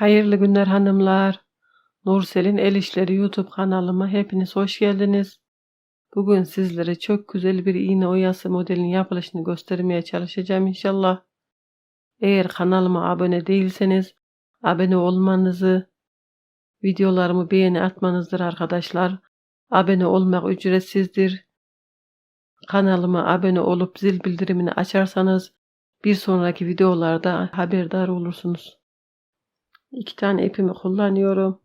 Hayırlı günler hanımlar. Nursel'in El İşleri YouTube kanalıma hepiniz hoş geldiniz. Bugün sizlere çok güzel bir iğne oyası modelinin yapılışını göstermeye çalışacağım inşallah. Eğer kanalıma abone değilseniz abone olmanızı, videolarımı beğeni atmanızdır arkadaşlar. Abone olmak ücretsizdir. Kanalıma abone olup zil bildirimini açarsanız bir sonraki videolarda haberdar olursunuz. İki tane ipimi kullanıyorum.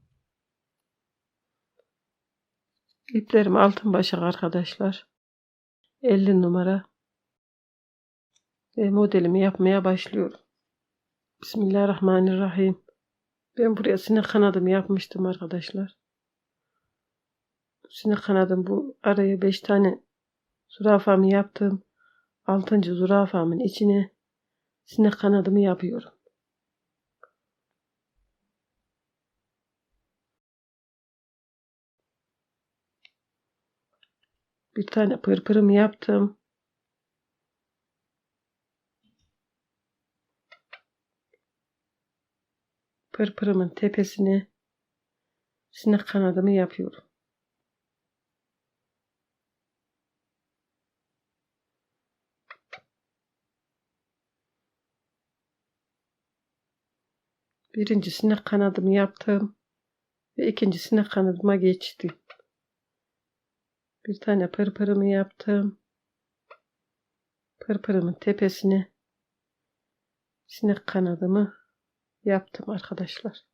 İplerim altın başak arkadaşlar. 50 numara. Ve modelimi yapmaya başlıyorum. Bismillahirrahmanirrahim. Ben buraya sinek kanadımı yapmıştım arkadaşlar. Sinek kanadım bu araya 5 tane zürafamı yaptım. 6. zürafamın içine sinek kanadımı yapıyorum. Bir tane pırpırımı yaptım. Pırpırımın tepesine sinek kanadımı yapıyorum. Birinci sinek kanadımı yaptım ve ikinci sinek kanadıma geçtim. Bir tane pırpırımı yaptım. Pırpırımın tepesine sinek kanadımı yaptım arkadaşlar.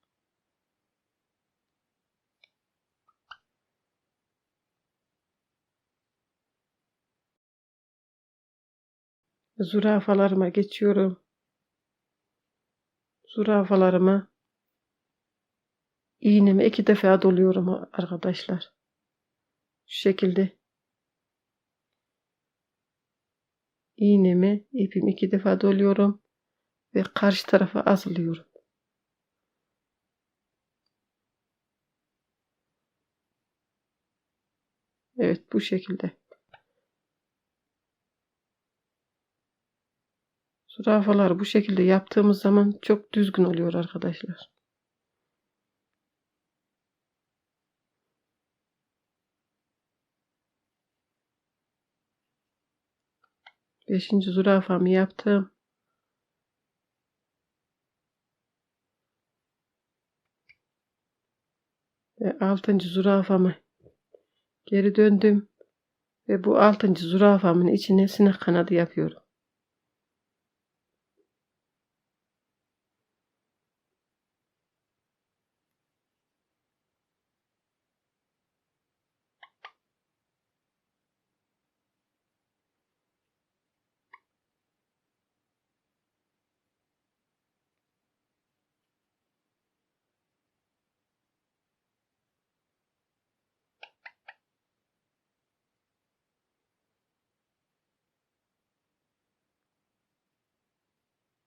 Zürafalarıma geçiyorum. Zürafalarıma iğnemi iki defa doluyorum arkadaşlar. Şu şekilde iğnemi ipimi iki defa doluyorum ve karşı tarafa asılıyorum. Evet bu şekilde. Zürafalar bu şekilde yaptığımız zaman çok düzgün oluyor arkadaşlar. Beşinci zürafamı yaptım. Ve altıncı zürafamı geri döndüm. Ve bu altıncı zürafamın içine sinek kanadı yapıyorum.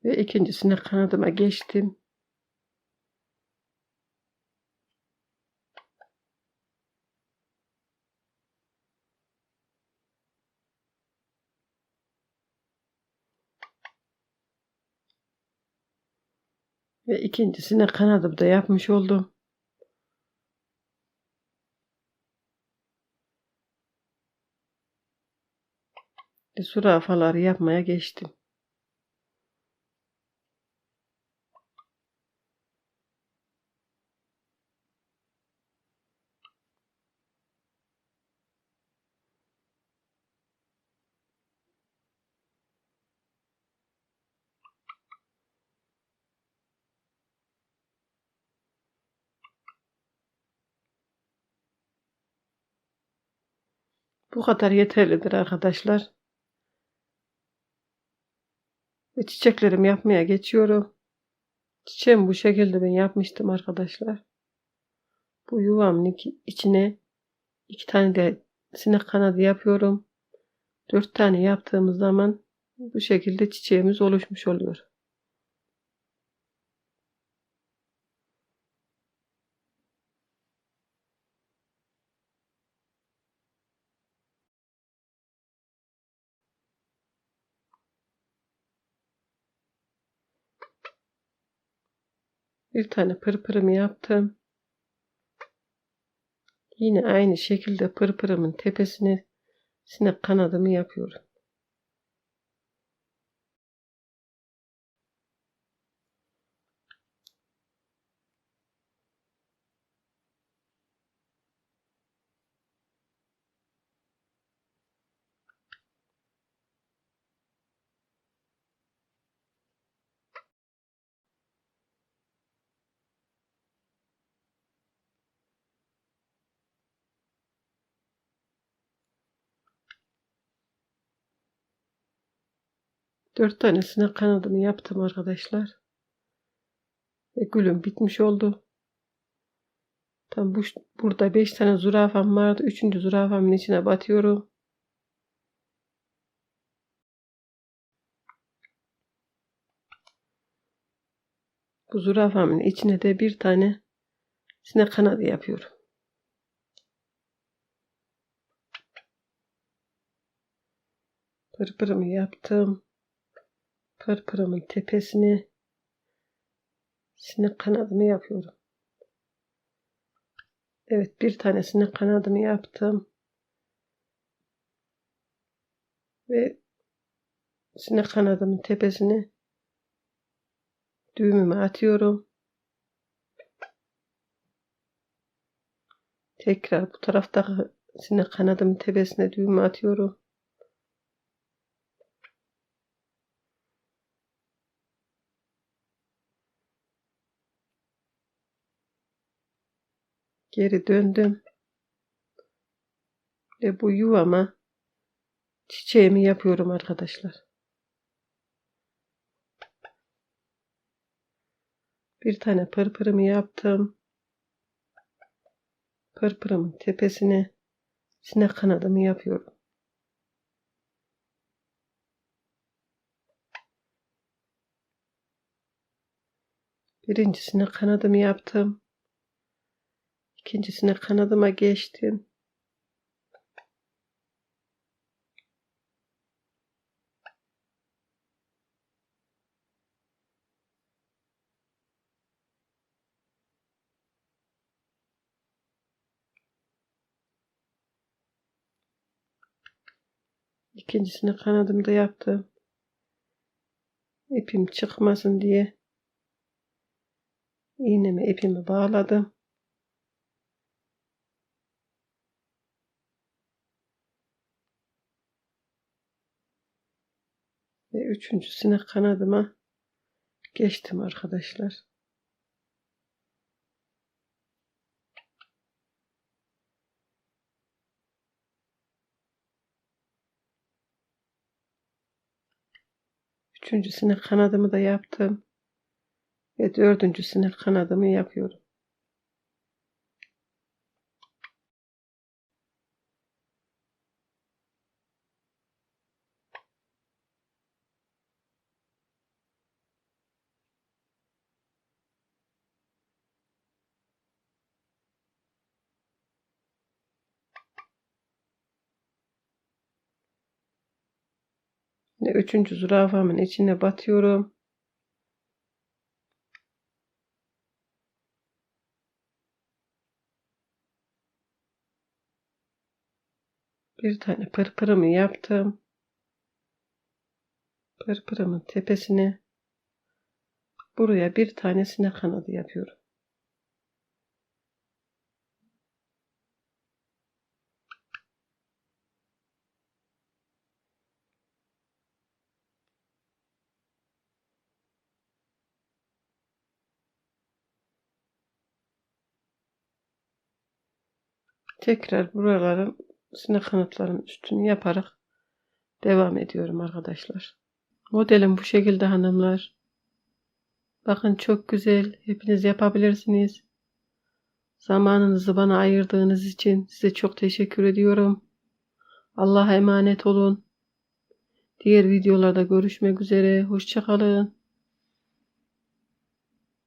Ve ikincisine kanadıma geçtim. Ve ikincisine kanadımı da yapmış oldum. Ve surafaları yapmaya geçtim. Bu kadar yeterlidir arkadaşlar. Ve çiçeklerimi yapmaya geçiyorum. Çiçeğimi bu şekilde ben yapmıştım arkadaşlar. Bu yuvamın içine iki tane de sinek kanadı yapıyorum. Dört tane yaptığımız zaman bu şekilde çiçeğimiz oluşmuş oluyor. Bir tane pırpırımı yaptım. Yine aynı şekilde pırpırımın tepesine sinek kanadımı yapıyorum. Dört tanesine kanadımı yaptım arkadaşlar. Ve gülüm bitmiş oldu. Tam bu, burada beş tane zürafam vardı. Üçüncü zürafamın içine batıyorum. Bu zürafamın içine de bir tane sinek kanadı yapıyorum. Pırpırımı yaptım. Pırpırımın tepesine sinek kanadımı yapıyorum. Evet bir tanesini kanadımı yaptım. Ve sinek kanadımın tepesine düğümümü atıyorum. Tekrar bu taraftaki sinek kanadımın tepesine düğümü atıyorum. Geri döndüm. Ve bu yuvama çiçeğimi yapıyorum arkadaşlar. Bir tane pırpırımı yaptım. Pırpırımın tepesine sinek kanadımı yapıyorum. Birincisine kanadımı yaptım. İkincisine kanadıma geçtim. İkincisini kanadımda yaptım. İpim çıkmasın diye iğnemi ipimi bağladım. Ve üçüncüsüne kanadıma geçtim arkadaşlar. Üçüncüsüne kanadımı da yaptım. Ve dördüncüsüne kanadımı yapıyorum. Yine üçüncü zürafamın içine batıyorum. Bir tane pırpırımı yaptım. Pırpırımın tepesine buraya bir tanesine kanadı yapıyorum. Tekrar buraların sinek kanatların üstünü yaparak devam ediyorum arkadaşlar. Modelim bu şekilde hanımlar. Bakın çok güzel. Hepiniz yapabilirsiniz. Zamanınızı bana ayırdığınız için size çok teşekkür ediyorum. Allah'a emanet olun. Diğer videolarda görüşmek üzere. Hoşçakalın.